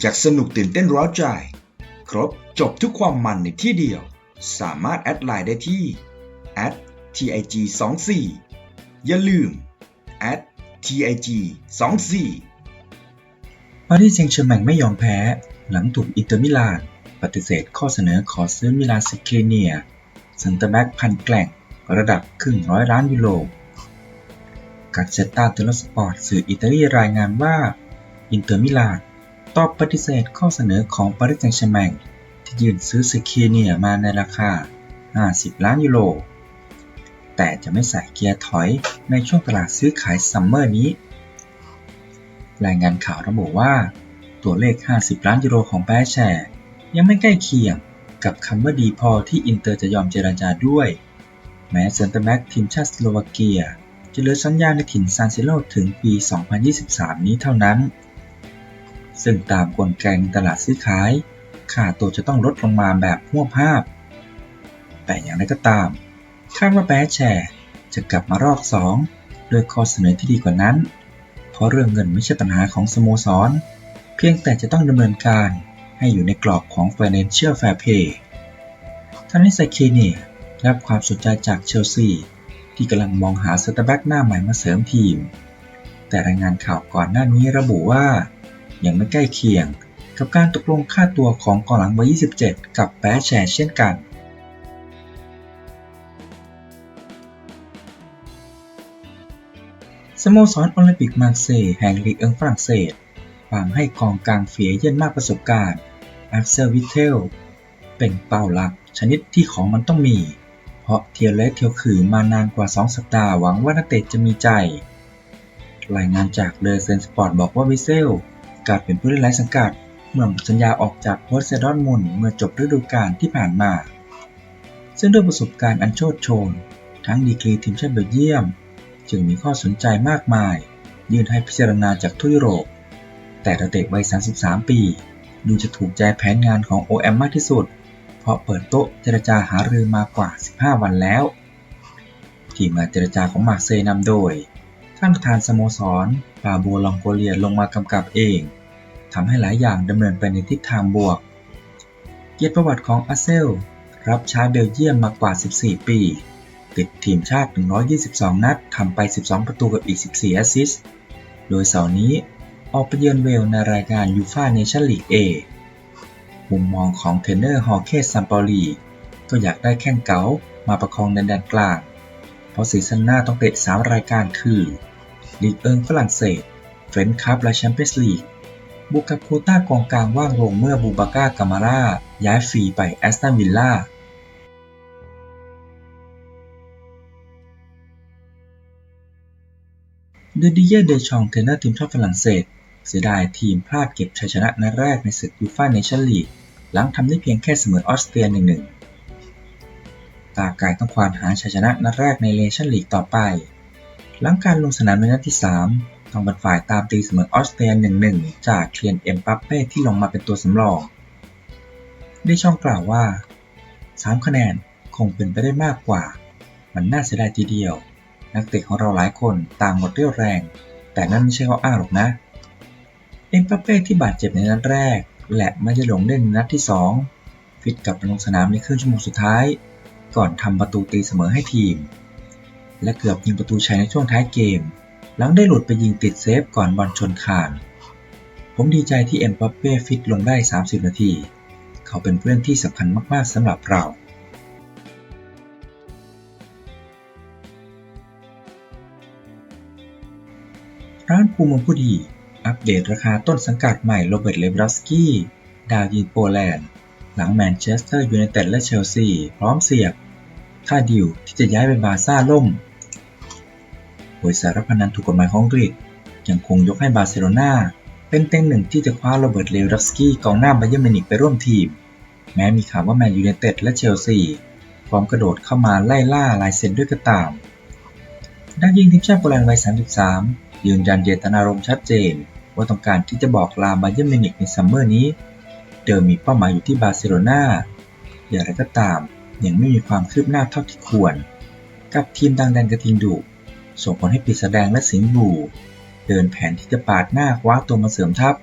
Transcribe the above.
อยากสนุกตื่นเต้นร้าวใจ ครบจบทุกความมันในที่เดียว สามารถแอดไลน์ได้ที่ @tig 2 4อย่าลืม @tig 2 4ปารีสแซงต์แชร์แมงไม่ยอมแพ้ หลังถูกอินเตอร์มิลานปฏิเสธข้อเสนอขอซื้อมิลานสเคเนียซันเตอร์แบ็กพันแกล่งระดับครึ่งร้อยล้านยูโรการเซตตาเทเลสปอร์ตสื่ออิตาลีรายงานว่า อินเตอร์มิลาน ตอบปฏิเสธข้อเสนอของปารีสแซงต์แชร์แมงที่ยื่นซื้อสเคเนียมาในราคา 50 ล้านยูโร แต่จะไม่ใส่เกียร์ถอยในช่วงตลาดซื้อขายซัมเมอร์นี้ รายงานข่าวระบุว่า ตัวเลข 50 ล้านยูโรของแบแชร์ ยังไม่ใกล้เคียงกับคำว่าดีพอที่อินเตอร์จะยอมเจรจาด้วย แม้เซนเตอร์แบ็กทีมชาติสโลวาเกีย จะเหลือสัญญาในถิ่นซานซิโลถึงปี 2023 นี้เท่านั้น ซึ่งตามกลไกในตลาดซื้อขาย ค่าตัวจะต้องลดลงมาแบบหัวภาพ แต่อย่างไรก็ตามคาดว่าแบแชร์จะกลับมารอบ2ด้วยข้อเสนอที่ดีกว่านั้น เพราะเรื่องเงินไม่ใช่ปัญหาของสโมสร เพียงแต่จะต้องดำเนินการให้อยู่ในกรอบของ Financial Fair Play ท่านนิสเคเนียรับความสนใจจากเชลซีที่กำลังมองหาสเตอร์แบ็กหน้าใหม่มาเสริมทีม แต่รายงานข่าวก่อนหน้านี้ระบุว่า ยังไม่ใกล้เคียง กับการตกลงค่าตัวของกองหลังวัย27 กับแปะแชร์เช่นกัน สโมสรโอลิมปิกมาร์เซย์แห่งลีกเอิงฝรั่งเศสวางให้กองกลางเฟียเย่นมากประสบการณ์อักเซลวิเทลเป็นเป้าหลักชนิดที่ของมันต้องมี เพราะเทียวเล็กเทียวขือมานานกว่า 2 สัปดาห์หวังว่านักเตะจะมีใจ รายงานจากเดอเซนสปอร์ตบอกว่าวิเซล กายเป็นผู้เล่นไร้สังกัด เมื่อหมดสัญญาออกจากโพสเซดอนมุนเมื่อจบฤดูกาลที่ผ่านมา ซึ่งด้วยประสบการณ์อันโชดโชน ทั้งดีกรีทีมชาติเบลเยียม จึงมีข้อสนใจมากมาย ยื่นให้พิจารณาจากทั่วยุโรป แต่นักเตะวัย 33 ปี ดูจะถูกใจแผนงานของ OM มากที่สุด เพราะเปิดโต๊ะเจรจาหารือมากว่า 15 วันแล้ว ทีมงานเจรจาของมาร์เซย์นำโดยท่านประธานสโมสรปาโบลองโกเลียลงมากำกับเอง ทำให้หลายอย่างดำเนินไปในทิศทางบวก เกียรติประวัติของอาเซล รับใช้เบลเยียมมากว่า 14 ปี ติดทีมชาติ 122 นัดทำไป 12 ประตูกับอีก 14 แอสซิสต์โดยเสาร์นี้ออกไปเยือนเวลในรายการยูฟาเนชั่นลีก A มุมมองของเทรนเนอร์ฮอเคสซัมปอลีก็อยากได้แข้งเก๋ามาประคองในแดนกลาง เพราะซีซั่นหน้าต้องเตะ 3 รายการคือ ลีกเอิงฝรั่งเศส เฟรนช์คัพและแชมเปี้ยนส์ลีก บวกกับโคต้ากองกลางว่างลงเมื่อบูบาก้ากามาร่าย้ายฟรีไปแอสตันวิลล่าเดดิเย่เดชองเทรนเนอร์ทีมชาติฝรั่งเศส เสียดายทีมพลาดเก็บชัยชนะนัดแรกในศึกยูฟ่าเนชั่นลีกหลังทำได้เพียงแค่เสมอออสเตรีย1-1ตากายต้องควานหาชัยชนะนัดแรกในเนชั่นลีกต่อไป หลังการลงสนามในนัดที่ 3 ต้องเป็นฝ่ายตามตีเสมอออสเตรีย1-1จากเคียนเอ็มปัปเป้ที่ลงมาเป็นตัวสำรอง ได้ช่องกล่าวว่า 3 คะแนนคงเป็นไปได้มากกว่า มันน่าเสียดายทีเดียว นักเตะของเราหลายคนต่างหมดเรี่ยวแรง แต่นั่นไม่ใช่ข้ออ้างหรอกนะ เอ็มปัปเป้ที่บาดเจ็บในนัดแรก และไม่ได้ลงเล่นในนัดที่ 2 ฟิตกลับมาลงสนามในครึ่งชั่วโมงสุดท้าย ก่อนทำประตูตีเสมอให้ทีม และเกือบยิงประตูชัยในช่วงท้ายเกม หลังได้หลุดไปยิงติดเซฟก่อนบอลชนคาน ผมดีใจที่เอ็มปัปเป้ฟิตลงได้ 30 นาที เขาเป็นผู้เล่นที่สำคัญมาก ๆสำหรับเราร้านภูมิผู้ดี อัปเดตราคาต้นสังกัดใหม่โรเบิร์ตเลบรอสกี้ ดาวยิงโปแลนด์ หลังแมนเชสเตอร์ยูไนเต็ดและเชลซี พร้อมเสียบ ค่าดิวที่จะย้ายไปบาซ่าล่ม บริษัรพนันถูกกฎหมายของอังกฤษ ยังคงยกให้บาร์เซโลนาเป็นเต็งหนึ่งที่จะคว้าโรเบิร์ตเลวรอสกี้กองหน้าไบเยอร์มินิกไปร่วมทีม แม้มีข่าวว่าแมนยูไนเต็ดและเชลซีพร้อมกระโดดเข้ามาไล่ล่าลายเซ็นด้วยก็ตามนักยิงทีมชาติโปแลนด์วัย 33 ยืนยันเจตนารมณ์ชัดเจน ว่าต้องการที่จะบอกลาไบเยอร์มินิกในซัมเมอร์นี้ เดิมมีเป้าหมายอยู่ที่บาร์เซโลนาอย่างไรก็ตามยังไม่มีความคืบหน้าเท่าที่ควร กับทีมดังแดนกระทิงดุ ส่งผลให้ปิดแสดงและสิงห์บลูเดินแผนที่จะปาดหน้าคว้าตัวมาเสริมทัพ